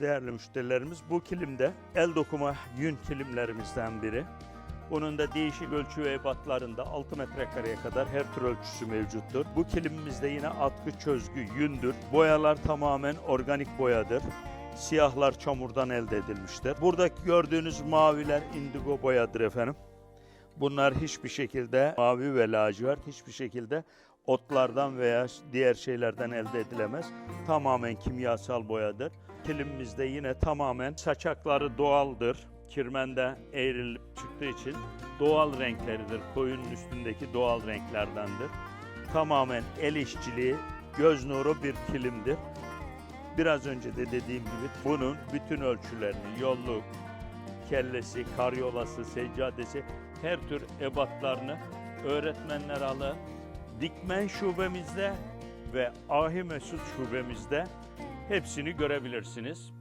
değerli müşterilerimiz. Bu kilimde el dokuma yün kilimlerimizden biri. Bunun da değişik ölçü ve ebatlarında 6 metrekareye kadar her tür ölçüsü mevcuttur. Bu kilimimizde yine atkı çözgü yündür. Boyalar tamamen organik boyadır. Siyahlar çamurdan elde edilmiştir. Burada gördüğünüz maviler indigo boyadır efendim. Bunlar hiçbir şekilde mavi ve lacivert hiçbir şekilde otlardan veya diğer şeylerden elde edilemez. Tamamen kimyasal boyadır. Kilimimizde yine tamamen saçakları doğaldır. Kirmende eğrilip çıktığı için doğal renkleridir. Koyunun üstündeki doğal renklerdendir. Tamamen el işçiliği, göz nuru bir kilimdir. Biraz önce de dediğim gibi bunun bütün ölçülerini, yolluk, kellesi, karyolası, seccadesi her tür ebatlarını öğretmenler alır. Dikmen şubemizde ve Ahi Mesut şubemizde hepsini görebilirsiniz.